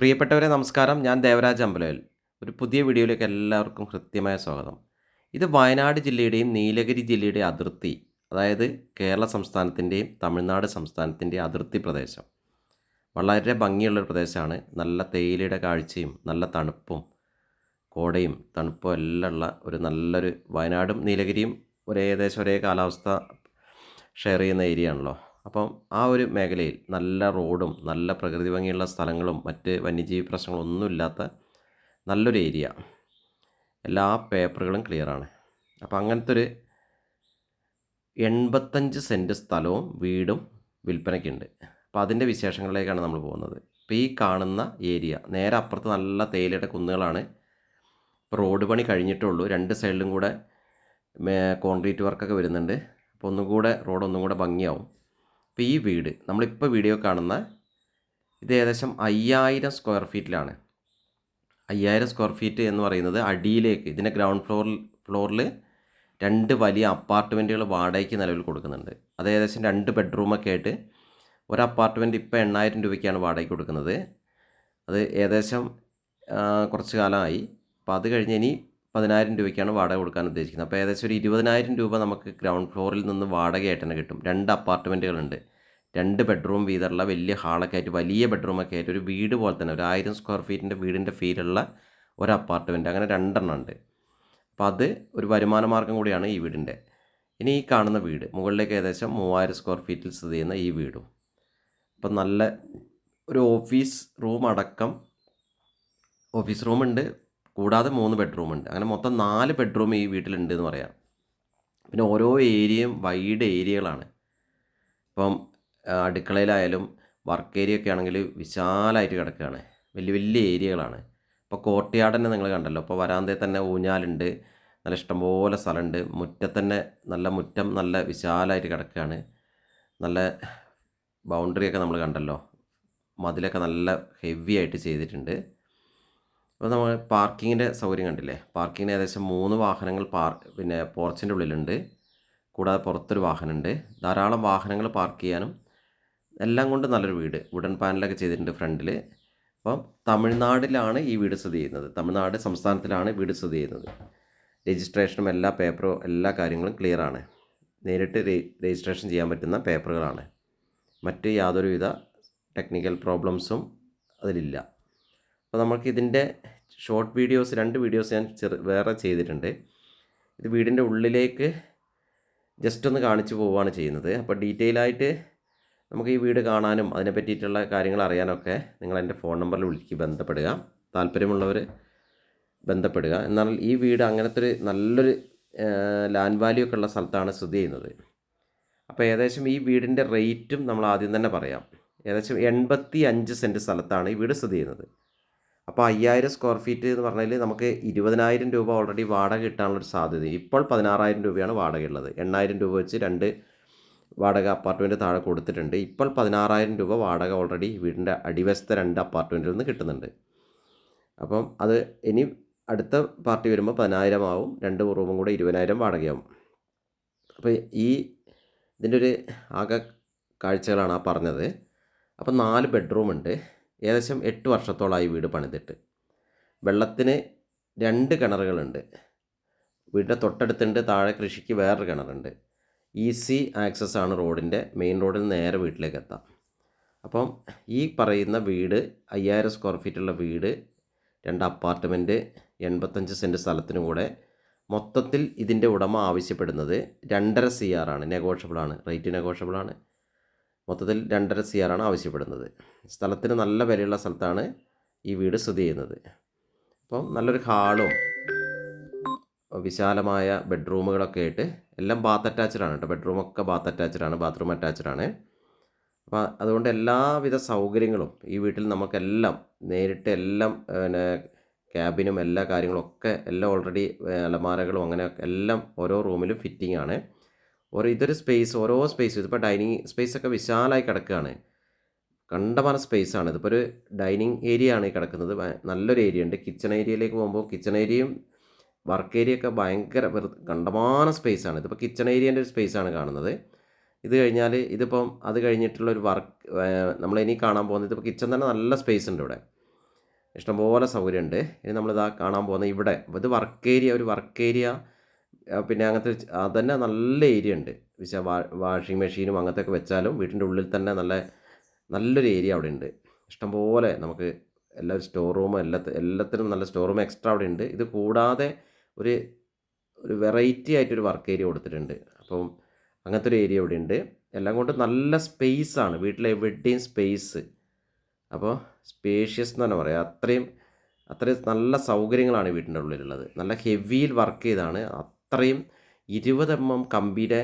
പ്രിയപ്പെട്ടവരെ നമസ്കാരം. ഞാൻ ദേവരാജ് അമ്പലയിൽ ഒരു പുതിയ വീഡിയോയിലേക്ക് എല്ലാവർക്കും കൃത്യമായ സ്വാഗതം. ഇത് വയനാട് ജില്ലയുടെയും നീലഗിരി ജില്ലയുടെയും അതിർത്തി അതായത് കേരള സംസ്ഥാനത്തിന്റെയും തമിഴ്നാട് സംസ്ഥാനത്തിന്റെയും അതിർത്തി പ്രദേശം. വളരെ ഭംഗിയുള്ളൊരു പ്രദേശമാണ്. നല്ല തേയിലയുടെ കാഴ്ചയും നല്ല തണുപ്പും കോടയും തണുപ്പും എല്ലാം ഉള്ള ഒരു നല്ലൊരു വയനാടും നീലഗിരിയും ഒരേ ഏകദേശം ഒരേ കാലാവസ്ഥ ഷെയർ ചെയ്യുന്ന ഏരിയ ആണല്ലോ. അപ്പം ആ ഒരു മേഖലയിൽ നല്ല റോഡും നല്ല പ്രകൃതി ഭംഗിയുള്ള സ്ഥലങ്ങളും മറ്റ് വന്യജീവി പ്രശ്നങ്ങളൊന്നുമില്ലാത്ത നല്ലൊരു ഏരിയ. എല്ലാ പേപ്പറുകളും ക്ലിയറാണ് അപ്പോൾ അങ്ങനത്തെ ഒരു എൺപത്തഞ്ച് സെന്റ് സ്ഥലവും വീടും വിൽപ്പനയ്ക്കുണ്ട്. അപ്പോൾ അതിന്റെ വിശേഷങ്ങളിലേക്കാണ് നമ്മൾ പോകുന്നത്. ഇപ്പോൾ ഈ കാണുന്ന ഏരിയ നേരെ അപ്പുറത്ത് നല്ല തേയിലയുടെ കുന്നുകളാണ്. ഇപ്പോൾ റോഡ് പണി കഴിഞ്ഞിട്ടുള്ളൂ. രണ്ട് സൈഡിലും കൂടെ കോൺക്രീറ്റ് വർക്കൊക്കെ വരുന്നുണ്ട്. അപ്പോൾ ഒന്നും കൂടെ റോഡ് ഒന്നും കൂടെ ഭംഗിയാവും. അപ്പോൾ ഈ വീട് നമ്മളിപ്പോൾ വീഡിയോ കാണുന്ന ഇത് ഏകദേശം അയ്യായിരം സ്ക്വയർ ഫീറ്റിലാണ് അയ്യായിരം സ്ക്വയർ ഫീറ്റ് എന്ന് പറയുന്നത് അടിയിലേക്ക് ഇതിന്റെ ഗ്രൗണ്ട് ഫ്ലോറിൽ ഫ്ലോറിൽ രണ്ട് വലിയ അപ്പാർട്ട്മെന്റുകൾ വാടകയ്ക്ക് നിലവിൽ കൊടുക്കുന്നുണ്ട്. അത് ഏകദേശം രണ്ട് ബെഡ്റൂമൊക്കെ ആയിട്ട് ഒരു അപ്പാർട്ട്മെന്റ് ഇപ്പോൾ എണ്ണായിരം രൂപയ്ക്കാണ് വാടകയ്ക്ക് കൊടുക്കുന്നത്. അത് ഏകദേശം കുറച്ച് കാലമായി. അപ്പോൾ അത് കഴിഞ്ഞ് ഇനി പതിനായിരം രൂപയ്ക്കാണ് വാടക കൊടുക്കാൻ ഉദ്ദേശിക്കുന്നത്. അപ്പോൾ ഏകദേശം ഒരു ഇരുപതിനായിരം രൂപ നമുക്ക് ഗ്രൗണ്ട് ഫ്ലോറിൽ നിന്ന് വാടകയായിട്ട് തന്നെ കിട്ടും. രണ്ട് അപ്പാർട്ട്മെന്റുകളുണ്ട് രണ്ട് ബെഡ്റൂം വീതമുള്ള വലിയ ഹാളൊക്കെ ആയിട്ട് വലിയ ബെഡ്റൂമൊക്കെ ആയിട്ട് ഒരു വീട് പോലെ തന്നെ ഒരു ആയിരം സ്ക്വയർ ഫീറ്റിന്റെ വീടിന്റെ ഫീലുള്ള ഒരു അപ്പാർട്ട്മെന്റ് അങ്ങനെ രണ്ടെണ്ണം ഉണ്ട്. അപ്പോൾ അത് ഒരു വരുമാന മാർഗം കൂടിയാണ് ഈ വീടിന്റെ. ഇനി ഈ കാണുന്ന വീട് മുകളിലേക്ക് ഏകദേശം മൂവായിരം സ്ക്വയർ ഫീറ്റിൽ സ്ഥിതി ചെയ്യുന്ന ഈ വീടും. അപ്പം നല്ല ഒരു ഓഫീസ് റൂം അടക്കം ഓഫീസ് റൂമുണ്ട് കൂടാതെ മൂന്ന് ബെഡ്റൂം ഉണ്ട്. അങ്ങനെ മൊത്തം നാല് ബെഡ്റൂം ഈ വീട്ടിലുണ്ട് എന്ന് പറയാം. പിന്നെ ഓരോ ഏരിയയും വൈഡ് ഏരിയകളാണ് ഇപ്പം അടുക്കളയിലായാലും വർക്ക് ഏരിയ ഒക്കെ ആണെങ്കിൽ വിശാലമായിട്ട് കിടക്കുകയാണ്. വലിയ വലിയ ഏരിയകളാണ് ഇപ്പോൾ കോട്ടയാട് തന്നെ നിങ്ങൾ കണ്ടല്ലോ. ഇപ്പോൾ വരാന്തയിൽ തന്നെ ഊഞ്ഞാലുണ്ട്. നല്ല ഇഷ്ടംപോലെ സ്ഥലമുണ്ട്. മുറ്റത്തന്നെ നല്ല മുറ്റം നല്ല വിശാലമായിട്ട് കിടക്കുകയാണ്. നല്ല ബൗണ്ടറിയൊക്കെ നമ്മൾ കണ്ടല്ലോ. മതിലൊക്കെ നല്ല ഹെവി ആയിട്ട് ചെയ്തിട്ടുണ്ട്. അപ്പോൾ നമ്മൾ പാർക്കിങ്ങിന്റെ സൗകര്യം കണ്ടില്ലേ? പാർക്കിങ്ങിന് ഏകദേശം മൂന്ന് വാഹനങ്ങൾ പാർ പിന്നെ പോർച്ചിന്റെ ഉള്ളിലുണ്ട്. കൂടാതെ പുറത്തൊരു വാഹനമുണ്ട്. ധാരാളം വാഹനങ്ങൾ പാർക്ക് ചെയ്യാനും എല്ലാം കൊണ്ട് നല്ലൊരു വീട്. വുഡൻ പാനലൊക്കെ ചെയ്തിട്ടുണ്ട് ഫ്രണ്ടിൽ അപ്പം തമിഴ്നാടിലാണ് ഈ വീട് സ്ഥിതി ചെയ്യുന്നത്. തമിഴ്നാട് സംസ്ഥാനത്തിലാണ് വീട് സ്ഥിതി ചെയ്യുന്നത്. രജിസ്ട്രേഷനും എല്ലാ പേപ്പറും എല്ലാ കാര്യങ്ങളും ക്ലിയർ ആണ്. നേരിട്ട് രജിസ്ട്രേഷൻ ചെയ്യാൻ പറ്റുന്ന പേപ്പറുകളാണ്. മറ്റ് യാതൊരുവിധ ടെക്നിക്കൽ പ്രോബ്ലംസും അതിലില്ല. അപ്പോൾ നമുക്ക് ഇതിന്റെ ഷോർട്ട് വീഡിയോസ് രണ്ട് വീഡിയോസ് ഞാൻ ചെറു വേറെ ചെയ്തിട്ടുണ്ട്. ഇത് വീടിന്റെ ഉള്ളിലേക്ക് ജസ്റ്റ് ഒന്ന് കാണിച്ചു പോവുകയാണ് ചെയ്യുന്നത്. അപ്പോൾ ഡീറ്റെയിൽ ആയിട്ട് നമുക്ക് ഈ വീട് കാണാനും അതിനെ പറ്റിയിട്ടുള്ള കാര്യങ്ങൾ അറിയാനൊക്കെ നിങ്ങൾ എന്റെ ഫോൺ നമ്പറിൽ വിളിക്ക് ബന്ധപ്പെടുക. താല്പര്യമുള്ളവർ ബന്ധപ്പെടുക. എന്നാൽ ഈ വീട് അങ്ങനത്തെ ഒരു നല്ലൊരു ലാൻഡ് വാല്യൂ ഒക്കെ ഉള്ള സ്ഥലത്താണ് സ്ഥിതി ചെയ്യുന്നത്. അപ്പോൾ ഏകദേശം ഈ വീടിന്റെ റേറ്റും നമ്മൾ ആദ്യം തന്നെ പറയാം. ഏകദേശം എൺപത്തി അഞ്ച് സെന്റ് സ്ഥലത്താണ് ഈ വീട് സ്ഥിതി ചെയ്യുന്നത്. അപ്പോൾ അയ്യായിരം സ്ക്വയർ ഫീറ്റ് എന്ന് പറഞ്ഞാൽ നമുക്ക് ഇരുപതിനായിരം രൂപ ഓൾറെഡി വാടക കിട്ടാനുള്ളൊരു സാധ്യത. ഇപ്പോൾ പതിനാറായിരം രൂപയാണ് വാടകയുള്ളത്. എണ്ണായിരം രൂപ വെച്ച് രണ്ട് വാടക അപ്പാർട്ട്മെന്റ് താഴെ കൊടുത്തിട്ടുണ്ട്. ഇപ്പോൾ പതിനാറായിരം രൂപ വാടക ഓൾറെഡി വീടിന്റെ അടിവശത്തെ രണ്ട് അപ്പാർട്ട്മെന്റിൽ നിന്ന് കിട്ടുന്നുണ്ട്. അപ്പം അത് ഇനി അടുത്ത പാർട്ടി വരുമ്പോൾ പതിനായിരം ആവും. രണ്ട് റൂമും കൂടെ ഇരുപതിനായിരം വാടകയാവും. അപ്പോൾ ഈ ഇതിന്റെ ഒരു ആകെ കാഴ്ചകളാണ് ആ പറഞ്ഞത്. അപ്പം നാല് ബെഡ്റൂം ഉണ്ട്. ഏകദേശം എട്ട് വർഷത്തോളമായി വീട് പണിതിട്ട്. വെള്ളത്തിന് രണ്ട് കിണറുകളുണ്ട്. വീടിന്റെ തൊട്ടടുത്തുണ്ട് താഴെ കൃഷിക്ക് വേറൊരു കിണറുണ്ട്. ഈസി ആക്സസ് ആണ് റോഡിന്റെ മെയിൻ റോഡിൽ നേരെ വീട്ടിലേക്ക് എത്താം. അപ്പം ഈ പറയുന്ന വീട് അയ്യായിരം സ്ക്വയർ ഫീറ്റുള്ള വീട് രണ്ട് അപ്പാർട്ട്മെന്റ് എൺപത്തഞ്ച് സെന്റ് സ്ഥലത്തിനും കൂടെ മൊത്തത്തിൽ ഇതിന്റെ ഉടമ ആവശ്യപ്പെടുന്നത് രണ്ടര സി ആർ ആണ്. നെഗോഷ്യബിൾ ആണ്. റേറ്റ് നെഗോഷ്യബിൾ ആണ്. മൊത്തത്തിൽ രണ്ടര സി ആർ ആണ് ആവശ്യപ്പെടുന്നത്. സ്ഥലത്തിന് നല്ല വിലയുള്ള സ്ഥലത്താണ് ഈ വീട് സ്ഥിതി ചെയ്യുന്നത്. അപ്പം നല്ലൊരു ഹാളും വിശാലമായ ബെഡ്റൂമുകളൊക്കെ ആയിട്ട് എല്ലാം ബാത്ത് അറ്റാച്ച്ഡ് ആണ് കേട്ടോ. ബെഡ്റൂമൊക്കെ ബാത്ത് അറ്റാച്ച്ഡ് ആണ് ബാത്റൂം അറ്റാച്ച്ഡ് ആണ്. അപ്പോൾ അതുകൊണ്ട് എല്ലാവിധ സൗകര്യങ്ങളും ഈ വീട്ടിൽ നമുക്കെല്ലാം നേരിട്ട് എല്ലാം പിന്നെ ക്യാബിനും എല്ലാ കാര്യങ്ങളും ഒക്കെ എല്ലാം ഓൾറെഡി അലമാരകളും അങ്ങനെ എല്ലാം ഓരോ റൂമിലും ഫിറ്റിംഗ് ആണ്. ഓരോ ഇതൊരു സ്പേസ് ഓരോ സ്പേസ് ഇതിപ്പോൾ ഡൈനിങ് സ്പേസ് ഒക്കെ വിശാലമായി കിടക്കുകയാണ്. കണ്ടമാന സ്പേസ് ആണ്. ഇതിപ്പോൾ ഒരു ഡൈനിങ് ഏരിയ ആണ് കിടക്കുന്നത്. നല്ലൊരു ഏരിയ ഉണ്ട്. കിച്ചൺ ഏരിയയിലേക്ക് പോകുമ്പോൾ കിച്ചൺ ഏരിയയും വർക്ക് ഏരിയ ഒക്കെ ഭയങ്കര കണ്ടമാന സ്പേസാണ്. ഇതിപ്പോൾ കിച്ചൺ ഏരിയേന്റെ ഒരു സ്പേസാണ് കാണുന്നത്. ഇത് കഴിഞ്ഞാൽ ഇതിപ്പം അത് കഴിഞ്ഞിട്ടുള്ള ഒരു വർക്ക് നമ്മൾ ഇനി കാണാൻ പോകുന്നത് ഇപ്പോൾ കിച്ചൺ തന്നെ നല്ല സ്പേസ് ഉണ്ട് ഇവിടെ. ഇഷ്ടംപോലെ സൗകര്യമുണ്ട്. ഇനി നമ്മളിതാ കാണാൻ പോകുന്നത് ഇവിടെ. ഇത് വർക്ക് ഏരിയ ഒരു വർക്ക് ഏരിയ പിന്നെ അങ്ങനത്തെ അത് തന്നെ അതന്നെ നല്ല ഏരിയ ഉണ്ട് വിശാ വാഷിംഗ് മെഷീനും അങ്ങനത്തെ ഒക്കെ വെച്ചാലും വീട്ടിന്റെ ഉള്ളിൽ തന്നെ നല്ല നല്ലൊരു ഏരിയ അവിടെ ഉണ്ട് ഇഷ്ടംപോലെ നമുക്ക് എല്ലാ സ്റ്റോർ റൂമും എല്ലാ എല്ലാത്തിനും നല്ല സ്റ്റോർ റൂം എക്സ്ട്രാ അവിടെ ഉണ്ട് ഇത് കൂടാതെ ഒരു ഒരു വെറൈറ്റി ആയിട്ടൊരു വർക്ക് ഏരിയ കൊടുത്തിട്ടുണ്ട്. അപ്പം അങ്ങനത്തെ ഒരു ഏരിയ ഇവിടെ ഉണ്ട് എല്ലാം കൊണ്ട് നല്ല സ്പേസ് ആണ്. വീട്ടിലെ എവിടെയും സ്പേസ് അപ്പോൾ സ്പേഷ്യസ് എന്ന് തന്നെ പറയാം. അത്രയും അത്രയും നല്ല സൗകര്യങ്ങളാണ് വീട്ടിന്റെ ഉള്ളിലുള്ളത്. നല്ല ഹെവിയിൽ വർക്ക് ചെയ്താണ്. അത്രയും ഇരുപത് എം എം കമ്പിയുടെ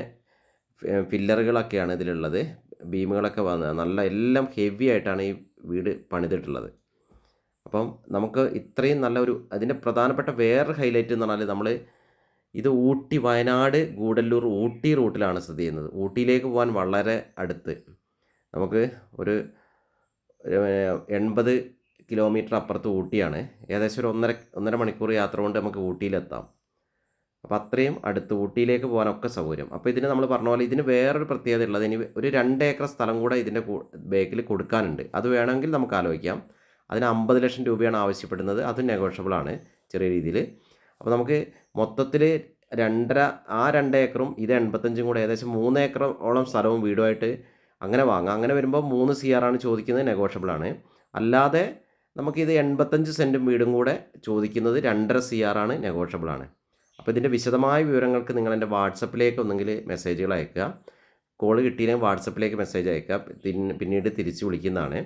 ഫില്ലറുകളൊക്കെയാണ് ഇതിലുള്ളത്. ബീമുകളൊക്കെ വന്ന് നല്ല എല്ലാം ഹെവി ആയിട്ടാണ് ഈ വീട് പണിതിട്ടുള്ളത്. അപ്പം നമുക്ക് ഇത്രയും നല്ല ഒരു അതിന്റെ പ്രധാനപ്പെട്ട വേറൊരു ഹൈലൈറ്റ് എന്ന് പറഞ്ഞാൽ നമ്മൾ ഇത് ഊട്ടി വയനാട് ഗൂഡല്ലൂർ ഊട്ടി റൂട്ടിലാണ് സ്ഥിതി ചെയ്യുന്നത്. ഊട്ടിയിലേക്ക് പോകാൻ വളരെ അടുത്ത്. നമുക്ക് ഒരു എൺപത് കിലോമീറ്റർ അപ്പുറത്ത് ഊട്ടിയാണ്. ഏകദേശം ഒരു ഒന്നര ഒന്നര മണിക്കൂർ യാത്ര കൊണ്ട് നമുക്ക് ഊട്ടിയിലെത്താം. അപ്പോൾ അത്രയും അടുത്ത് ഊട്ടിയിലേക്ക് പോകാനൊക്കെ സൗകര്യം. അപ്പോൾ ഇതിന് നമ്മൾ പറഞ്ഞ പോലെ ഇതിന് വേറൊരു പ്രത്യേകത ഉള്ളത് ഇനി ഒരു രണ്ട് ഏക്കർ സ്ഥലം കൂടെ ഇതിന്റെ ബേക്കിൽ കൊടുക്കാനുണ്ട്. അത് വേണമെങ്കിൽ നമുക്ക് ആലോചിക്കാം. അതിന് അമ്പത് ലക്ഷം രൂപയാണ് ആവശ്യപ്പെടുന്നത്. അത് നെഗോഷ്യബിൾ ആണ് ചെറിയ രീതിയിൽ അപ്പോൾ നമുക്ക് മൊത്തത്തിൽ രണ്ടര ആ രണ്ട് ഏക്കറും ഇത് എൺപത്തഞ്ചും കൂടെ ഏകദേശം മൂന്ന് ഏക്കറോളം സ്ഥലവും വീടുമായിട്ട് അങ്ങനെ വാങ്ങാം. അങ്ങനെ വരുമ്പോൾ മൂന്ന് സി ആണ് ചോദിക്കുന്നത് നെഗോഷ്യബിൾ ആണ്. അല്ലാതെ നമുക്കിത് എൺപത്തഞ്ച് സെന്റും വീടും കൂടെ ചോദിക്കുന്നത് രണ്ടര സി ആണ് നെഗോഷ്യബിൾ ആണ്. അപ്പോൾ ഇതിന്റെ വിശദമായ വിവരങ്ങൾക്ക് നിങ്ങൾ എന്റെ വാട്സപ്പിലേക്ക് ഒന്നെങ്കിൽ മെസ്സേജുകൾ അയക്കുക. കോൾ കിട്ടിയില്ലെങ്കിൽ വാട്സപ്പിലേക്ക് മെസ്സേജ് അയക്കുക. പിന്നീട് തിരിച്ച് വിളിക്കുന്നതാണ്.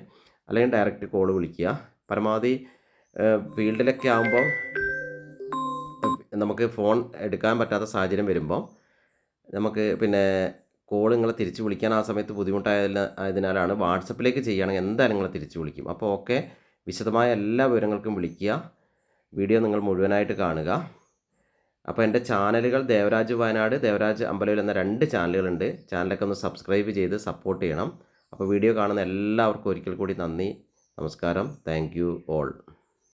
അല്ലെങ്കിൽ ഡയറക്റ്റ് കോൾ വിളിക്കുക. പരമാവധി ഫീൽഡിലൊക്കെ ആകുമ്പോൾ നമുക്ക് ഫോൺ എടുക്കാൻ പറ്റാത്ത സാഹചര്യം വരുമ്പോൾ നമുക്ക് പിന്നെ കോൾ നിങ്ങളെ തിരിച്ച് വിളിക്കാൻ ആ സമയത്ത് ബുദ്ധിമുട്ടായ ആയതിനാലാണ് വാട്സപ്പിലേക്ക് ചെയ്യുകയാണെങ്കിൽ എന്തായാലും നിങ്ങളെ തിരിച്ച് വിളിക്കും. അപ്പോൾ ഓക്കെ വിശദമായ എല്ലാ വിവരങ്ങൾക്കും വിളിക്കുക. വീഡിയോ നിങ്ങൾ മുഴുവനായിട്ട് കാണുക. അപ്പോൾ എന്റെ ചാനലുകൾ ദേവരാജ് വയനാട് ദേവരാജ് അമ്പലവിൽ എന്ന രണ്ട് ചാനലുകളുണ്ട്. ചാനലൊക്കെ ഒന്ന് സബ്സ്ക്രൈബ് ചെയ്ത് സപ്പോർട്ട് ചെയ്യണം. അപ്പോൾ വീഡിയോ കാണുന്ന എല്ലാവർക്കും ഒരിക്കൽ കൂടി നന്ദി. നമസ്കാരം. Thank you all.